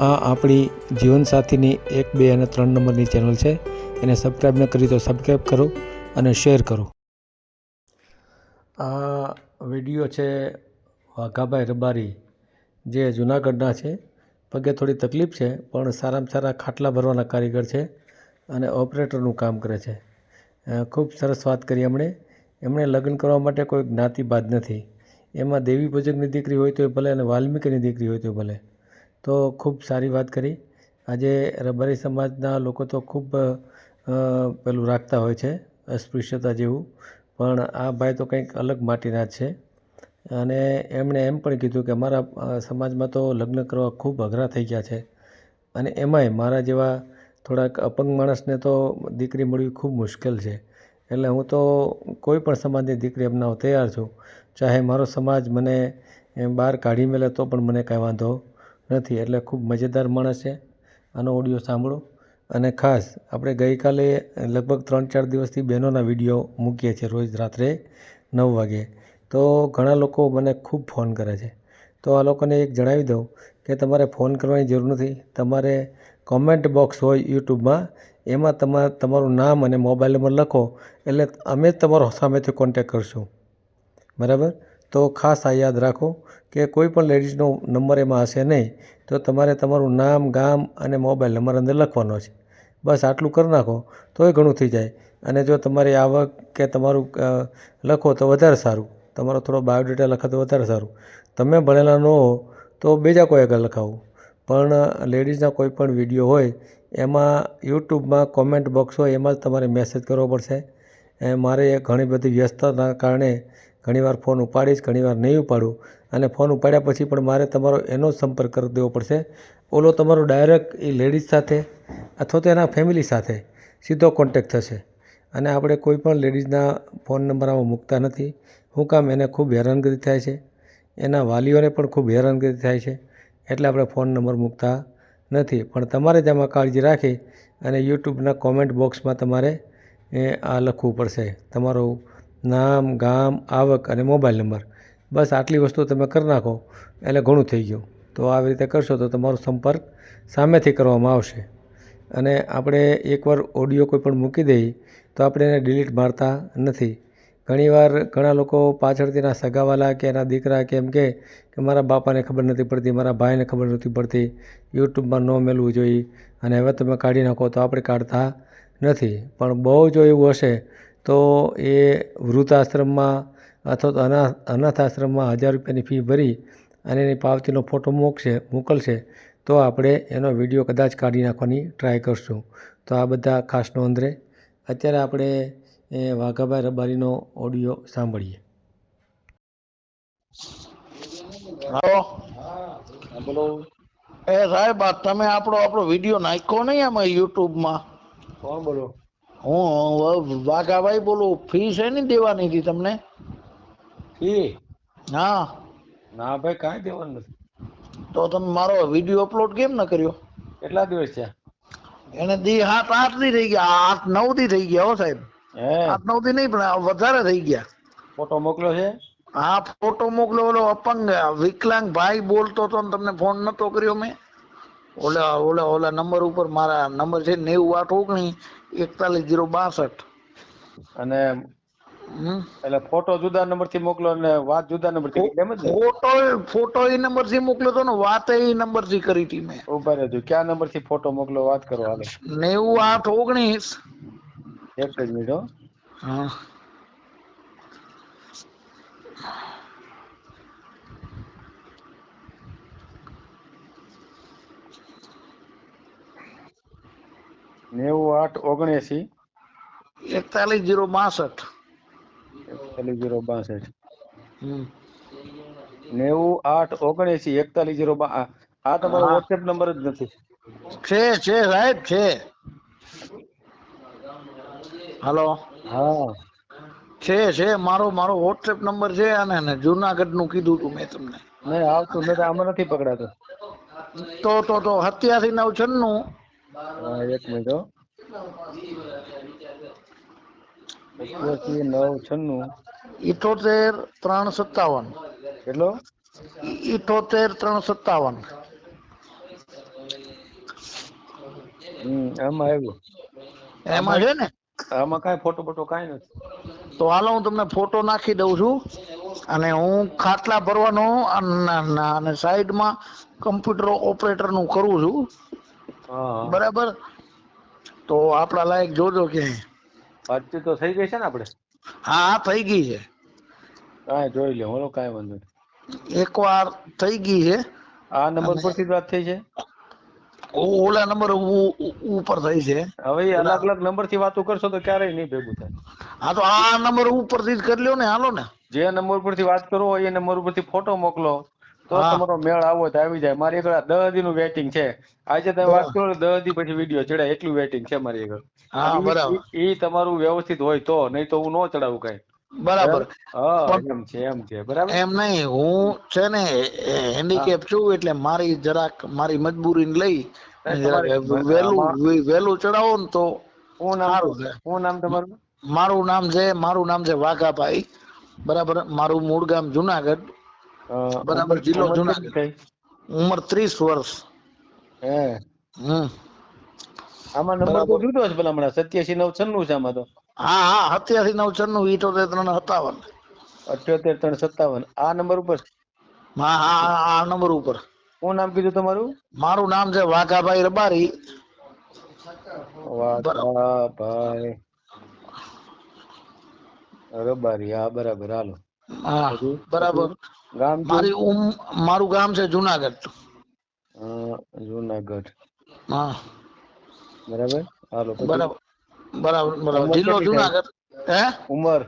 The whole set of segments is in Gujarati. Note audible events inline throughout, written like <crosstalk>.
આ આપણી જીવનસાથીની એક, બે અને ત્રણ નંબરની ચેનલ છે. એને સબસ્ક્રાઈબ ન કરી તો સબસ્ક્રાઈબ કરો અને શેર કરો. આ વીડિયો છે વાઘાભાઈ રબારી, જે જુનાગઢના છે. પગે થોડી તકલીફ છે, પણ સારામાં સારા ખાટલા ભરવાના કારીગર છે અને ઓપરેટરનું કામ કરે છે. ખૂબ સરસ વાત કરી એમણે. એમણે લગ્ન કરવા માટે કોઈ જ્ઞાતિબાદ નથી. એમાં દેવી પૂજકની દીકરી હોય તોય ભલે અને વાલ્મીકીની દીકરી હોય તો ભલે. તો ખૂબ સારી વાત કરી. આજે રબારી સમાજના લોકો તો ખૂબ પેલું રાખતા હોય છે, અસ્પૃશ્યતા જેવું. પણ આ ભાઈ તો કંઈક અલગ માટીના છે. અને એમણે એમ પણ કીધું કે અમારા સમાજમાં તો લગ્ન કરવા ખૂબ અઘરા થઈ ગયા છે. અને એમાંય મારા જેવા થોડાક અપંગ માણસને તો દીકરી મળવી ખૂબ મુશ્કેલ છે. એટલે હું તો કોઈ પણ સમાજની દીકરી અપનાવવા તૈયાર છું. ચાહે મારો સમાજ મને બહાર કાઢી મેલે તો પણ મને કાંઈ વાંધો નથી. એટલે ખૂબ મજેદાર માણસ છે. આનો ઓડિયો સાંભળો. અને ખાસ, આપણે ગઈકાલે લગભગ ત્રણ ચાર દિવસથી બહેનોના વીડિયો મૂકીએ છીએ રોજ રાત્રે નવ વાગે. તો ઘણા લોકો મને ખૂબ ફોન કરે છે. તો આ લોકોને એક જણાવી દઉં કે તમારે ફોન કરવાની જરૂર નથી. તમારે કોમેન્ટ બોક્સ હોય યુટ્યુબમાં, એમાં તમા, તમારું નામ અને મોબાઈલ નંબર લખો એટલે અમે જ તમારો સામેથી કોન્ટેક કરશું. બરાબર? તો ખાસ આ યાદ રાખો કે કોઈ પણ લેડીઝનો નંબર એમાં હશે નહીં, તો તમારે તમારું નામ, ગામ અને મોબાઈલ નંબર અંદર લખવાનો છે. બસ આટલું કરી નાખો, તોય ઘણું થઈ જાય. અને જો તમારી આવક કે તમારું લખો તો વધારે સારું. તમારો થોડો બાયોડેટા લખો તો વધારે સારું. તમે ભણેલા ન હો, તો બીજા કોઈ આગળ લખાવું. પણ લેડીઝના કોઈ પણ વીડિયો હોય, એમાં યુટ્યુબમાં કોમેન્ટ બોક્સ હોય, એમાં જ તમારે મેસેજ કરવો પડશે. એ મારે ઘણી બધી વ્યસ્તતાના કારણે ઘણીવાર ફોન ઉપાડીશ, ઘણીવાર નહીં ઉપાડું. અને ફોન ઉપાડ્યા પછી પણ મારે તમારો એનો જ સંપર્ક કરી દેવો પડશે. ઓલો તમારો ડાયરેક્ટ એ લેડીઝ સાથે અથવા તો એના ફેમિલી સાથે સીધો કોન્ટેક થશે. અને આપણે કોઈ પણ લેડીઝના ફોન નંબર આમાં મૂકતા નથી. શું કામ એને ખૂબ હેરાનગતિ થાય છે. એના વાલીઓને પણ ખૂબ હેરાનગતિ થાય છે. એટલે આપણે ફોન નંબર મૂકતા નથી. પણ તમારે જ આમાં કાળજી રાખી અને યુટ્યુબના કોમેન્ટ બોક્સમાં તમારે, એ આ લખવું પડશે. તમારું નામ, ગામ, આવક અને મોબાઈલ નંબર. બસ આટલી વસ્તુ તમે કરી નાખો, એટલે ઘણું થઈ ગયું. તો આવી રીતે કરશો તો તમારો સંપર્ક સામેથી કરવામાં આવશે. અને આપણે એકવાર ઓડિયો કોઈ પણ મૂકી દઈએ, તો આપણે એને ડિલીટ મારતા નથી. ઘણીવાર ઘણા લોકો પાછળથી એના સગાવાલા કે એના દીકરા કે એમ કે કે મારા બાપાને ખબર નથી પડતી, મારા ભાઈને ખબર નથી પડતી, યુટ્યુબમાં ન મેળવું જોઈએ, અને હવે તમે કાઢી નાખો તો આપણે કાઢતા નથી. પણ બહુ જો એવું હશે તો એ વૃદ્ધાશ્રમમાં અથવા તો અનાથ અનાથ આશ્રમમાં હજાર રૂપિયાની ફી ભરી અને એની પાવતીનો ફોટો મોકશે મોકલશે તો આપણે એનો વીડિયો કદાચ કાઢી નાખવાની ટ્રાય કરશું. તો આ બધા ખાસ નોંધ રહે. અત્યારે આપણે એ વાઘાભાઈ રબારીનો ઓડિયો સાંભળીએ. હાલો. બોલો એ સાહેબ આ તમે આપણો આપણો વીડિયો નાખ્યો નહીં આમાં યુટ્યુબમાં કોણ બોલો? હું વાઘાભાઈ બોલું ફી છે ને દેવાની હતી તમને? ફી? હા. ના ભાઈ કાંઈ દેવાનું નથી. તો તમે મારો વીડિયો અપલોડ કેમ ન કર્યો? કેટલા દિવસ છે એને દી હાથ આઠ દી થઈ ગયા આઠ નવ દી થઈ ગયા હો સાહેબ. આઠ નવ દી નહીં પણ વધારે થઈ ગયા. ફોટો મોકલ્યો છે? હા ફોટો મોકલો ઓલો અપંગ વિકલાંગ ભાઈ બોલતો તો તમને ફોન નતો કર્યો મેં. ઓલા ઓલા ઓલા નંબર ઉપર મારા નંબર છે નેવું આઠ ઓગણીસ એકતાલીસ જીરો બાસઠ. અને એટલે ફોટો જુદા નંબરથી મોકલો અને વાત જુદા નંબરથી ફોટો ફોટો એ નંબરથી મોકલ્યો તો ને વાત એ નંબરથી કરી હતી મેં. ઊભા રહેજો. ક્યાં નંબરથી ફોટો મોકલો વાત કરો હાલો. નેવું આઠ ઓગણીસ. એક જ મિનિટ હો. નેવું આઠ ઓગણએસી. એકતાલીસ જીરો બાસઠ. એકતાલીસ જીરો બાસઠ. નેવું આઠ ઓગણએસી એકતાલીસ જીરો આ- તમારો વોટ્સએપ નંબર જ નથી. છે છે સાહેબ છે. હાલો. હા. છે છે મારો મારો વોટ્સએપ નંબર છે અને જુનાગઢનું કીધું તું મેં તમને. નહીં આવતું નથી આમાં નથી પકડાતો. તો તો તો સત્યાસી નવ છન્નું એક મિનિટ હો. નવ છન્નું ઇઠોતેર ત્રણ સત્તાવન કેટલો? ઇઠોતેર ત્રણ સત્તાવન હમ આમાં આવ્યું. એમાં છે ને? આમાં કાંઈ ફોટો બોટો કાંઈ નથી. તો હાલો હું તમને ફોટો નાખી દઉં છું અને હું ખાટલા ભરવાનો અને સાઈડમાં કમ્પ્યુટર ઓપરેટરનું કરું છું. બરાબર? તો આપણા લાયક જોજો કે. વાતચીત તો થઈ ગઈ છે ને આપણે હા થઈ ગઈ છે. કાંઈ જોઈ લે બોલો કાંઈ વાંધો નહીં. એકવાર થઈ ગઈ છે. આ નંબર પરથી વાત થઈ છે? ઓલા નંબર ઉપર થઈ છે. હવે અલગ અલગ નંબરથી વાતો કરશો તો ક્યારેય નહીં ભેગું થાય. હા તો આ નંબર ઉપરથી જ કરી લ્યો ને હાલો ને. જે નંબર પરથી વાત કરો એ નંબર પરથી ફોટો મોકલો. તો. તમારો મેળ આવો તો આવી જાય. મારી આગળ દસ દી નું વેટિંગ છે. આજે તમે વાત કરો દસ દી પછી વીડિયો ચડે એટલું વેટિંગ છે મારી આગળ. એ તમારું વ્યવસ્થિત હોય તો નહીં તો હું ન ચડાવું કઈ. બરાબર. એમ છે એમ છે. બરાબર? એમ નહીં હું છે ને હેન્ડીકેપ છું એટલે મારી જરાક મારી મજબૂરી લઈ વેલું વેલું ચડાવો ને તો હું સારું છે. હું નામ તમારું? મારું નામ છે મારું નામ છે વાઘાભાઈ. બરાબર? મારું મૂળ ગામ જુનાગઢ. બરાબર, જિલ્લો જુનાગઢ. ઉંમર ત્રીસ વર્ષ. હે? હમ. આમાં નંબર તો જુદો છે ભલા હમણાં સત્યાસી નવ છન્નું છે આમાં તો. હા હા સત્યાસી નવ છન્નું ઇઠોતેર ત્રણ સત્તાવન અઠ્યોતેર ત્રણ સત્તાવન આ નંબર ઉપર હા હા હા, આ નંબર ઉપર. શું નામ કીધું તમારું? મારું નામ છે વાઘાભાઈ રબારી. વાઘાભાઈ રબારી. હા બરાબર. હાલો. હા બરાબર. ગામ મારી ઉમ મારું ગામ છે જુનાગઢ. જુનાગઢ. હા. બરાબર? હાલો બરાબર બરાબર બરાબર. જિલ્લો જુનાગઢ. હે? ઉંમર?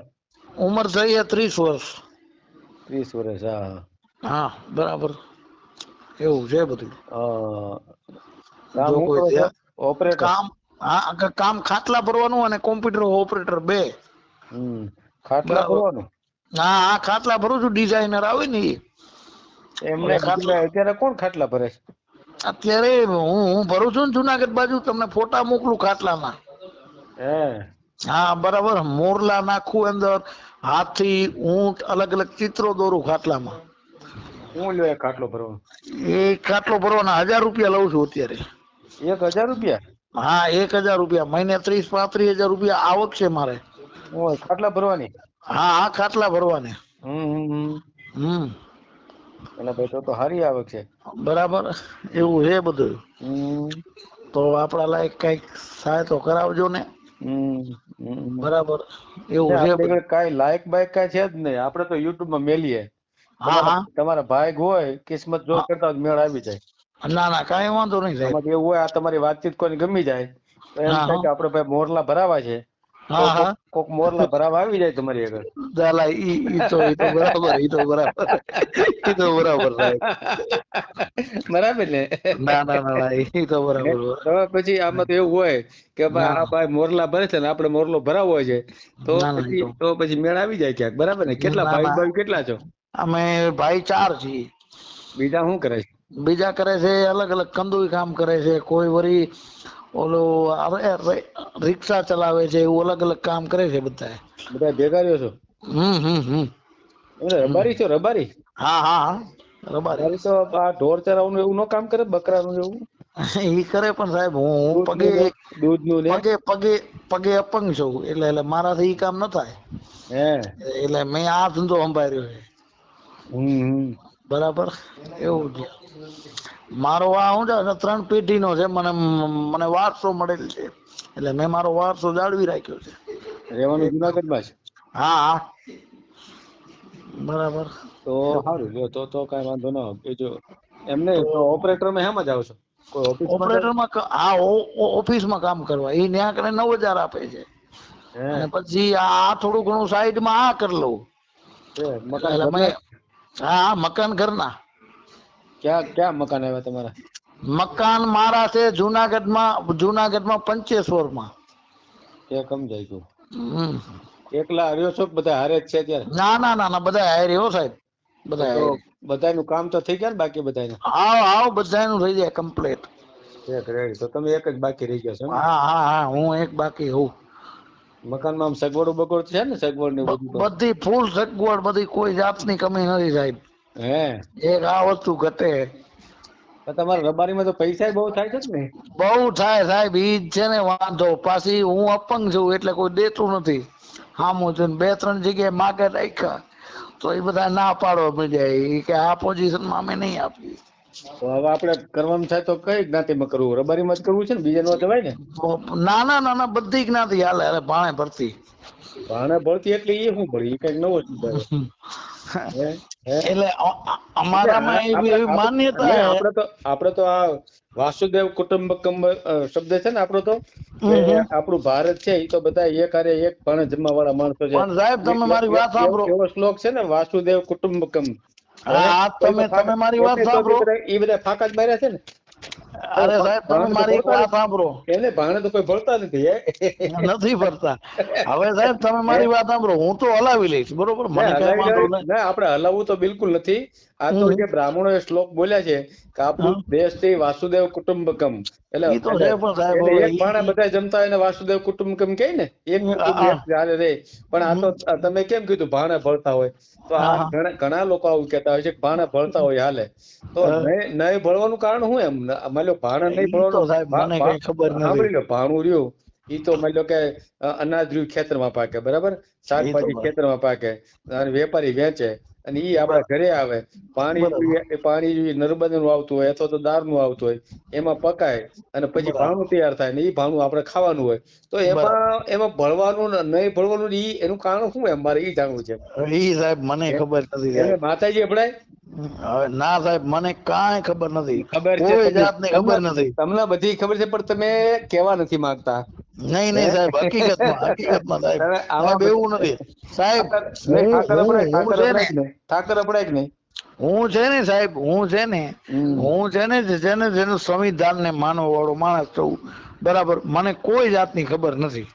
ઉંમર થઈ ત્રીસ વર્ષ. ત્રીસ વર્ષ હા હા. બરાબર. એવું છે બધું. ઓપરેટર કામ હા કામ ખાટલા ભરવાનું અને કોમ્પ્યુટર ઓપરેટર બે. હમ ખાટલા ભરવાનું? હા આ ખાટલા ભરું છું ડિઝાઇનર આવે ને એમને ખાટલા- અત્યારે કોણ ખાટલા ભરે? છે અત્યારે હું હું ભરું છું ને જુનાગઢ બાજુ તમને ફોટા મોકલું ખાટલાના હે. હા બરાબર મોરલા નાખું અંદર હાથી ઊંટ અલગ અલગ ચિત્રો દોરું ખાટલામાં. હું લ્યો એક ખાટલો ભરવાનો એ ખાટલો ભરવાના હજાર રૂપિયા લઉં છું અત્યારે. એક હજાર રૂપિયા? હા એક હજાર રૂપિયા મહિને ત્રીસ પાંત્રીસ હજાર રૂપિયા આવક છે મારે. ખાટલા ભરવાની? હા હા ખાટલા ભરવાને. હમ હમ એટલે ભાઈ તો તો સારી આવક છે. બરાબર એવું છે બધું. તો આપણા લાયક કંઈક સહાય તો કરાવજો ને. બરાબર એવું છે કાંઈ લાયક બાયક કઈ છે જ નહીં. આપણે તો યુટ્યુબમાં મેલીએ તમારા ભાઈ હોય કિસ્મત જો કરતા મેળ આવી જાય. ના ના કઈ વાંધો નહીં સાહેબ. એવું હોય આ તમારી વાતચીત કોઈને ગમી જાય. તો એમ થાય કે આપણે ભાઈ મોરલા ભરાવા છે. હા હા. કોક- મોરલા ભરાવા આવી જાય તમારી આગળ. દાલા ઈ ઈ તો ઈ તો બરાબર ઈ તો બરાબર. ઈ તો બરાબર બરાબર ને? ના ના ના ઈ તો બરાબર તો પછી આમાં તો એવું હોય કે ભાઈ આ ભાઈ મોરલા ભરે છે ને આપણે મોરલો ભરાવો છે તો પછી તો પછી મેળ આવી જાય ક્યાંક બરાબર ને? કેટલા ભાઈ ભાઈ કેટલા છો? અમે ભાઈ ચાર છીએ. બીજા શું કરે છે? બીજા કરે છે અલગ અલગ કંદુઈ કામ કરે છે કોઈ વળી ઓલું રિક્ષા ચલાવે છે એવું અલગ અલગ કામ કરે છે બધા બધા ભેગા રહ્યો છો? હમ હમ હમ. રબારી છો રબારી? હા હા રબારી. તો આ ઢોર ચરાવવાનું એવું ન કામ કરે બકરાનું એવું? ઈ કરે પણ સાહેબ હું પગે દૂધનું ને પગે પગે પગે અપંગ છું એટલે એટલે મારાથી ઈ કામ ન થાય. હે. એટલે મેં આ ધંધો સંભાળ્યો છે. બરાબર? એવું છે મારો આ હું છે ત્રણ પેઢીનો છે મને મને વારસો મળેલ છે. એટલે મેં મારો વારસો જાળવી રાખ્યો છે. રહેવાનું જુનાગઢમાં જ હા. હા બરાબર. તો સારું જો તો તો કઈ વાંધો ન બીજું એમ નહીં ઓપરેટરમાં હેમ જ આવશો? ઓપરેટરમાં ક- હા ઓફિસમાં કામ કરવા. એ ન્યા કરે નવ હજાર આપે છે. અને પછી આ થોડું ઘણું સાઈડમાં આ કરી લઉં? મેં હા મકાન ઘરના. ક્યાં ક્યાં મકાન આવ્યા તમારા? મકાન મારા છે જુનાગઢમાં જુનાગઢમાં પંચેશ્વરમાં. કે સમજાઈ ગયું. એકલા રહ્યો છો બધા હારે જ છે ત્યારે ના ના ના ના બધા હારે હો સાહેબ. બધા. બધાનું કામ તો થઈ ગયા ને બાકી બધાને? આવ આવ બધાનું થઈ જાય કમ્પ્લીટ એક રેડી તો તમે એક જ બાકી રહી ગયા છો હા હા હા હું એક બાકી હોઉં. મકાનમાં સગવડો બગવડ છે ને સગવડ ને બધું? બધી ફૂલ સગવડ બધી કોઈ જાતની કમી નથી સાહેબ. હે? એક આ વસ્તુ ઘટે. તમારા રબારીમાં તો પૈસા બહુ થાય છે ને? બહુ થાય સાહેબ ઈ છે ને વાંધો. પાછી હું અપંગ છું એટલે કોઈ દેતું નથી. હામું છું બે ત્રણ જગ્યાએ માગે રાખ્યા. તો એ બધા ના પાડવા મળ્યા કે આ પોઝિશનમાં અમે નહીં આપી તો હવે આપણે કરવાનું થાય તો કઈ જ્ઞાતિમાં કરવું? રબારીમાં જ કરવું છે ને? બીજા નો? કહેવાય ને નાના નાના બધી જ્ઞાતિ હાલે. અરે ભાણે ભરતી. ભાણે ભળતી એટલે એ શું ભળી એ કંઈક નવો હે? એટલે અમારામાં એવી માન્યતા આપણે તો આપણે તો આ વાસુદેવ કુટુંબકમ શબ્દ છે ને આપણો તો? આપણું ભારત છે એ તો બધા એક હારે એક ભાણે જમવા વાળા માણસો છે. પણ સાહેબ તમે મારી વાત સાંભળો. એવો શ્લોક છે ને વાસુદેવ કુટુંબકમ આ તમે તમે મારી વાત સાંભળો. એ બધા ફાકા જ માર્યા છે ને? અરે સાહેબ તમે મારી વાત સાંભળો. એને ભાણે તો કોઈ ભરતા નથી નથી ભરતા. હવે સાહેબ તમે મારી વાત સાંભળો. હું તો હલાવી લઈશ બરોબર? મને કઈ વાંધો નહીં. આપણે હલાવવું તો બિલકુલ નથી. આ તો જે બ્રાહ્મણો એ શ્લોક બોલ્યા છે કે આપણું દેશ છે વાસુદેવ કુટુંબકમ. એટલે ભાણે બધા જમતા હોય ને વાસુદેવ કુટુંબકમ કે ને એક ચાલે રે પણ આ તો તમે કેમ કીધું ભાણે ભળતા હોય? તો આ ઘણા લોકો આવું કહેતા હોય છે કે ભાણે ભળતા હોય હાલે. તો નહીં નહીં ભળવાનું કારણ શું એમ? માની લો ભાણે નહીં ભણવાનું ભળવાનું. સાંભળી લો ભાણું રહ્યું. ઈ તો માની લો કે અનાજ રહ્યું ખેતરમાં પાકે બરાબર? શાકભાજી ખેતર ખેતરમાં પાકે. અને વેપારી વેચે. અને ઈ આપડા ઘરે આવે. પાણી પાણી જોઈએ નર્મદાનું આવતું હોય અથવા તો દાળનું આવતું હોય એમાં પકાય અને પછી ભાણું તૈયાર થાય ને ઈ ભાણું આપણે ખાવાનું હોય. તો એમાં એમાં ભળવાનું ને નહીં ભળવાનું ઈ એનું કારણ શું એમ? મારે ઈ જાણવું છે. ઈ સાહેબ મને ખબર નથી માતાજી અભડાય? ના સાહેબ મને કાંઈ ખબર નથી. ખબર છે કોઈ જાતની ખબર નથી. તમને બધી ખબર છે પણ તમે કેવા નથી માંગતા? નહીં નહીં સાહેબ હકીકતમાં <laughs> હકીકતમાં સાહેબ. આમાં બેવું નથી. સાહેબ હું- છે ને. ઠાકર અભડાય જ નહીં? હું છે ને સાહેબ હું છે ને હું છે ને જેને જેનું સંવિધાન ને માનવા વાળો માણસ છું બરાબર મને કોઈ જાતની ખબર નથી.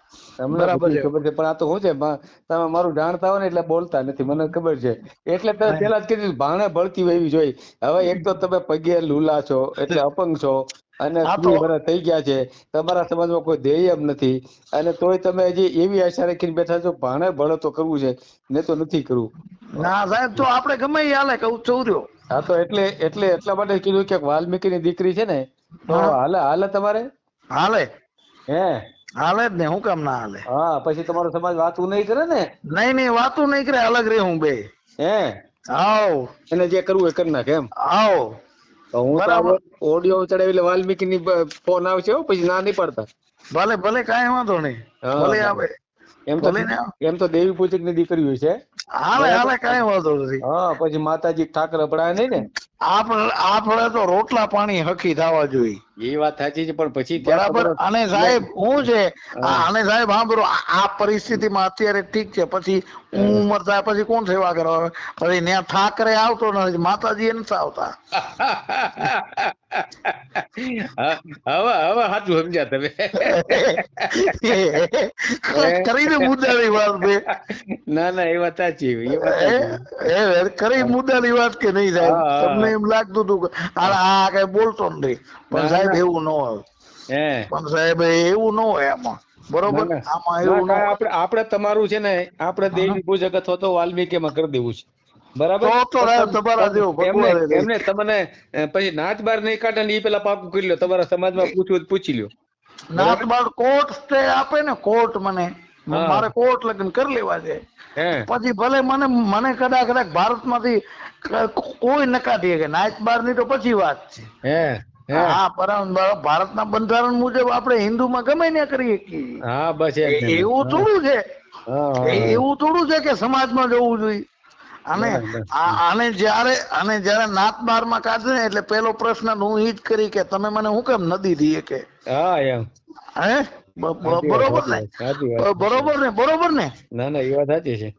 બરાબર છે. ખબર છે પણ આ તો હું છે તમે મારું જાણતા હોય ને એટલે બોલતા નથી મને ખબર છે. એટલે તમે પેલા જ કીધું ભાણે ભળતી હોય એવી જોઈ હવે એક તો તમે પગે લુલા છો એટલે અપંગ છો. અને વર્ષ થઈ ગયા છે. તમારા સમાજમાં કોઈ ધ્યેય એમ નથી. અને તોય તમે હજી એવી આશા રાખીને બેઠા છો ભાણે ભણે તો કરવું છે ને તો નથી કરવું ના સાહેબ તો આપણે ગમે ઈ હાલે કહું ચૌર્યો હા તો એટલે એટલે એટલા માટે કીધું કે વાલ્મીકીની દીકરી છે ને તો હાલે હાલે તમારે? હાલે. હે? હાલે જ ને હું કામ ના હાલે. હા પછી તમારો સમાજ વાતું નહીં કરે ને? નહીં નહીં વાતું નહીં કરે અલગ રે હું બે. હે? આવો એને જે કરવું એ કરી નાખે એમ. આવો તો હું તો ઓડિયો ચડાવી એટલે વાલ્મીકી ની ફોન આવશે પછી ના નહીં પડતા ભલે ભલે કાંઈ વાંધો નહીં. ભલે આવે. એમ તો એમ તો દેવી પૂજકની દીકરીઓ છે. હાલે હાલે કાંઈ વાંધો નથી. હા પછી માતાજી ઠાકર અપડાય નહીં ને. આપણે આપણે તો રોટલા પાણી હકી થવા જોઈએ. એ વાત સાચી છે પણ પછી બરાબર. અને સાહેબ હું છે અને સાહેબ હા આ આ પરિસ્થિતિમાં અત્યારે ઠીક છે પછી હું ઉંમર થાય પછી કોણ સેવા કરવા પછી ત્યાં ઠાકરે આવતો નથી માતાજી નથી આવતા. હવે હવે સાચું સમજ્યા તમે. કરીને મુદ્દાની વાત બે. ના ના એ વાત સાચી એ કરી મુદ્દા મુદ્દાની વાત કે નહીં સાહેબ. તમને એમ લાગતું હતું આ કઈ બોલતો નથી. પણ ના, સાહેબ. એવું ન હોય. હે. પણ સાહેબ એવું ન હોય આમાં બરોબર. આમાં એવું આપણે આપણે તમારું છે ને આપણે દેવી પૂજક અથવા તો વાલ્મીકીમાં કરી દેવું છે. બરાબર? એમને તમને પછી નાચ બાર નહીં કાઢે ને એ પેલા પાકું કરી લો તમારા સમાજમાં પૂછવું પૂછી લ્યો. નાચ બાર કોર્ટ તે આપે ને કોર્ટ મને. મારે કોર્ટ લગ્ન કરી લેવા છે. હે. પછી ભલે મને મને કદાચ કદાચ ભારતમાંથી માંથી કોઈ નકારી કે નાચ બારની તો પછી વાત છે. હે. પરંતુ ભારતના બંધારણ મુજબ આપણે હિન્દુમાં ગમે ને કરીએ હા બસ એવું થોડું છે. એવું થોડું છે કે સમાજમાં જવું જોઈએ. અને આને જ્યારે આને જ્યારે નાત બારમાં કાઢે ને એટલે પેલો પ્રશ્ન હું ઈ જ કરી કે તમે મને હું કેમ નદી દીએ કે? હા એમ. હે? બરોબર ને? બરોબર ને? બરોબર ને? ના ના એ વાત સાચી છે.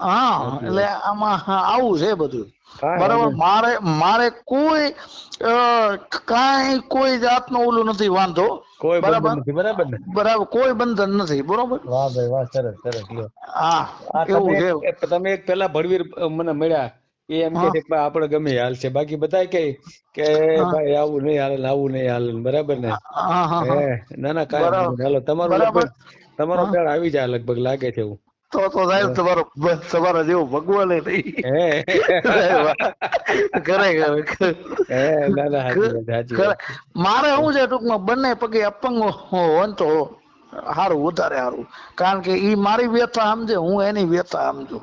હા એટલે આમાં આવું છે બધું. બરાબર મારે મારે કોઈ કાંઈ કોઈ જાતનો ઓલું નથી વાંધો. કોઈ બરાબર? બરાબર બરાબર કોઈ બંધન નથી બરોબર? વાહ ભાઈ વાહ સરસ સરસ લ્યો. હા એવું છે. તમે એક- પેલા ભડવીર મને મળ્યા. એ એમ કે આપડે આપણે ગમે હાલ છે. બાકી બધા કે કે ભાઈ આવું નહીં હાલે આવું નહીં હાલે બરાબર ને? ના ના કાંઈ. હાલો તમારો બરાબર. તમારો આવી જાય લગભગ લાગે છે એવું. તો તો સાહેબ તમારો બસ તમારા જેવો ભગવાન નહીં હે ખરેખર હે ના ના સાચી વાત, સાચી ખરે- વાત. મારે શું છે ટૂંકમાં બંને પગે અપંગ હોય ને તો સારું વધારે સારું કારણ કે ઈ મારી વ્યથા સમજે હું એની વ્યથા સમજુ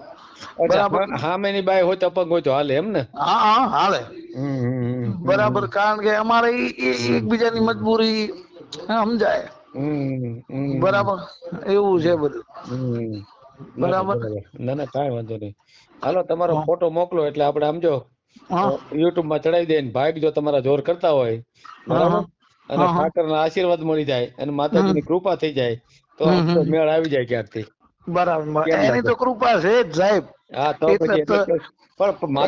અચ્છા, બરાબર. હા- સામેની બાઈ હોય તો અપંગ હોય તો હાલે એમ ને હા હા હાલે હમ, હમ, હમ. બરાબર કારણ કે અમારે ઈ- ઈ એકબીજાની મજબૂરી સમજાય હમ, હમ. બરાબર એવું છે બધું હમ. બરાબર. ના ના કાંઈ વાંધો નહીં. હાલો તમારો ફોટો મોકલો એટલે આપણે આમ જો યુટ્યુબમાં ચડાવી દે ને ભાઈ જો તમારા જોર કરતા હોય. બરાબર? અને ઠાકર ના આશીર્વાદ મળી જાય અને માતાજી ની કૃપા થઈ જાય તો. મેળ આવી જાય ક્યાંકથી બરાબર. એની તો કૃપા છે જ સાહેબ. હા તો પણ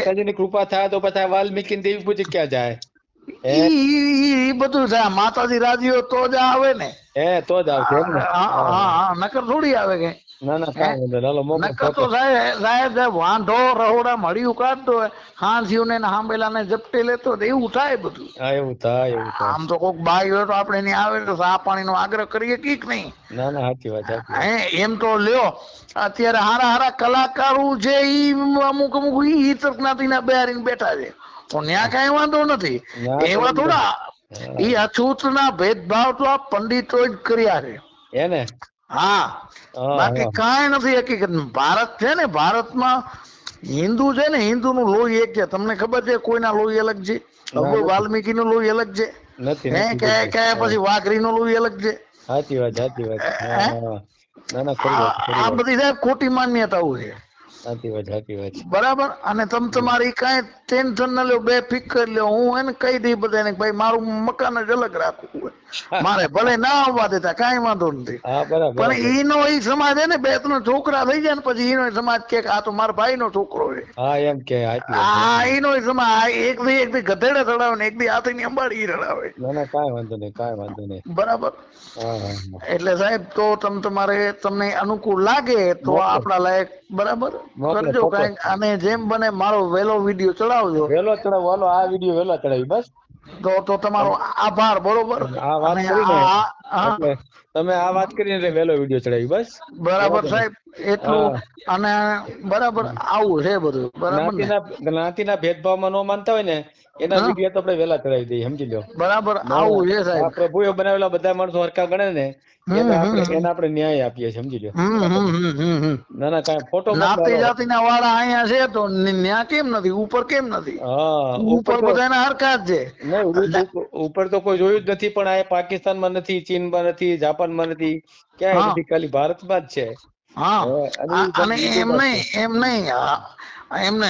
પછી ની કૃપા થાય તો પછી વાલ્મીકી દેવી પૂજક ક્યાં જાય? ઈ બધું છે. માતાજી તો જ આવે ને. એ તો જ આવશે એમ ને? હા હા હા નકર થોડી આવે કે. ના ના કાંઈ વાંધો હાલો મોકલો નકર તો સાહેબ સાહેબ સાહેબ વાંધો રહોડા મળ્યું કાઢતો હોય. હાંસીઓ ને હાંભેલા ને ઝપટે લેતો તો એવું થાય બધું. હા એવું થાય એવું થાય. આમ તો કોક બાઈ હોય તો આપણે એની આવે તો ચા પાણી નો આગ્રહ કરીએ કીક નહીં. ના ના સાચી વાત હે એમ તો લ્યો. અત્યારે હારા હારા કલાકારો છે ઈ અમુક અમુક ઈ ઈતર ના બેહારીને બેઠા છે. તો ન્યા કઈ વાંધો નથી. એવા થોડા એ અછૂત ના ભેદભાવ તો આ પંડિતો જ કર્યા છે. એને હા. બાકી. કાંઈ નથી હકીકત. ભારત છે ને ભારતમાં હિન્દુ છે ને હિન્દુ નું લોહી એક છે. તમને ખબર છે કોઈના લોહી અલગ છે? વાલ્મીકી નું લોહી અલગ છે? હે કે કે પછી વાઘરી નું લોહી અલગ છે? સાચી વાત સાચી વાત. આ બધી સાહેબ ખોટી માન્યતાઓ છે. સાચી વાત સાચી વાત. બરાબર? અને તમ તમારી કાંઈ ટેન્શન ન લો બે ફિકર લ્યો. હું એને કહી દઈ બધાને ભાઈ મારું મકાન જ અલગ રાખવું મારે ભલે ના આવવા દેતા કાંઈ વાંધો નથી. પણ એનો ઈનો સમાજ હે ને બે ત્રણ છોકરા થઈ જાય ને પછી એનો સમાજ કે આ તો મારા ભાઈ નો છોકરો છે. હા એમ કે હા ય સમાજ એક દી એક દી ગધેડે ચડાવે ને એક દી હાથીની અંબાડી ચડાવે ના ના કાંઈ વાંધો નહીં કાંઈ વાંધો નહીં. બરાબર. એટલે સાહેબ તો તમ તમારે તમને અનુકૂળ લાગે તો. આપણા લાયક બરાબર? કરજો. કાંઈક અને જેમ બને મારો વેલો વીડિયો ચડાવજો. વેલો ચડાવો હાલો આ વીડિયો વેલો ચડાવી બસ. તો તો તમારો આભાર બરોબર? આ વાત કરીને તમે આ વાત કરીને એટલે વહેલો વીડિયો ચડાવી બસ. બરાબર સાહેબ એટલું અને બરાબર આવું છે બધું. બરાબર જ્ઞાતિના ભેદભાવમાં ન માનતા હોય ને એના. વીડિયો તો આપણે વેલા કરાવી દઈએ સમજી લો. બરાબર આવું છે સાહેબ. પ્રભુએ બનાવેલા બધા માણસો હરકા ગણે ને એને આપણે એને આપણે ન્યાય આપીએ સમજી લો. ના ના કાંઈ ફોટો જાતિ જાતિના વાળા અહીંયા છે તો ન્યા કેમ નથી? ઉપર કેમ નથી? હા ઉપર બધાના હરકા જ છે. ઉપર- તો કોઈ જોયું જ નથી પણ આ પાકિસ્તાનમાં નથી ચીનમાં નથી જાપાનમાં નથી ક્યાંય. નથી ખાલી ભારતમાં જ છે. હા. અને એમ નહીં એમ નહીં. આ- એમને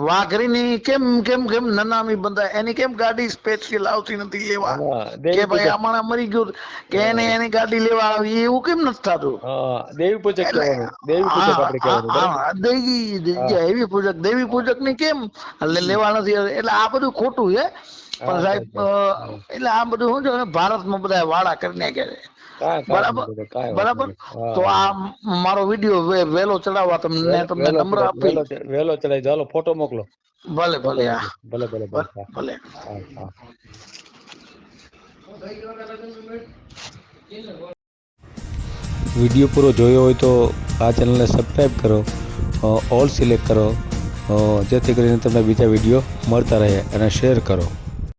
વાઘરીની કેમ કેમ કેમ નનામી બંધાય? એની કેમ ગાડી સ્પેશિયલ આવતી નથી લેવા કે દેવી ભાઈ પૂજક. આમાં મરી ગયું કે એને એની ગાડી લેવા આવી એવું કેમ નથી થતું? દેવી પૂજક દેવી પૂજક આપણે કહેવાનું દેવી દેવી પૂજક દેવી પૂજકની કેમ લેવા નથી એટલે આ બધું ખોટું છે. પણ સાહેબ એટલે આ બધું શું છે ભારતમાં બધા વાળા કરી નાખ્યા છે. બરાબર? બરાબર? તો આ મારો વીડિયો વેલો ચડાવવા તમને તમને નંબર આપી. વેલો ચડાવી ચાલો ફોટો મોકલો. ભલે ભલે હા. ભલે ભલે ભલે ભલે. વીડિયો પૂરો જોયો હોય તો આ ચેનલને સબસ્ક્રાઈબ કરો ઓલ સિલેક્ટ કરો જેથી કરીને તમને બીજા વીડિયો મળતા રહે અને શેર કરો.